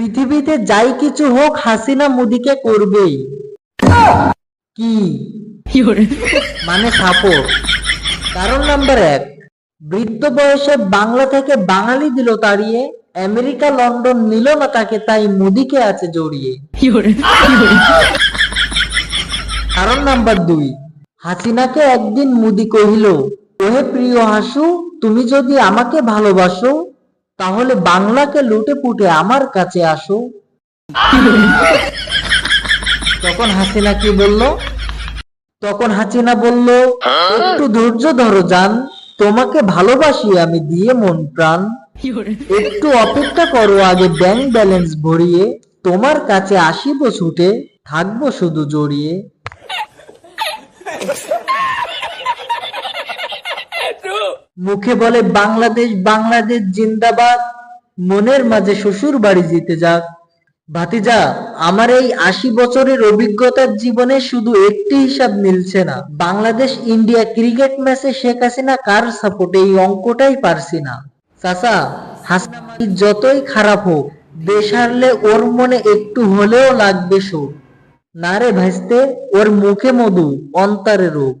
পৃথিবীতে যাই কিছু হোক হাসিনা মুদিকে করবেই। কি? মানে সাপোর্ট কারণ নাম্বার এক বৃদ্ধ বয়সে বাংলা থেকে বাঙালি দিল তাড়িয়ে আমেরিকা লন্ডন নিল না তাকে তাই মুদিকে আছে জড়িয়ে। কারণ নাম্বার দুই হাসিনাকে একদিন মুদি কহিল ওহে প্রিয় হাসু তুমি যদি আমাকে ভালোবাসো তাহলে বাংলাকে লুটে পুটে আমার কাছে আসো। তখন হাসিনা কি বলল? তখন হাসিনা বলল, একটু ধৈর্য ধরো যান তোমাকে ভালোবাসি আমি দিয়ে মন প্রাণ। একটু অপেক্ষা করো আগে ব্যাংক ব্যালেন্স ভরিয়ে, তোমার কাছে আসিব ছুটে, থাকব শুধু জড়িয়ে। মুখে বলে, বাংলাদেশ বাংলাদেশ, জিন্দাবাদ। মনের মাঝে শ্বশুর বাড়ি জিতে যাক। ভাতিজা, আমার এই আশি বছরের অভিজ্ঞতার জীবনে শুধু একটি হিসাব মিলছে না। বাংলাদেশ, ইন্ডিয়া ক্রিকেট ম্যাচে শেখ হাসিনা কার সাপোর্ট এই অঙ্কটাই পারছি না? চাচা হাসিনা যতই খারাপ হোক, দেশ হারলে ওর মনে একটু হলেও লাগবে শোক। না রে ভাইস্তে, ওর মুখে মধু, অন্তরে রোগ।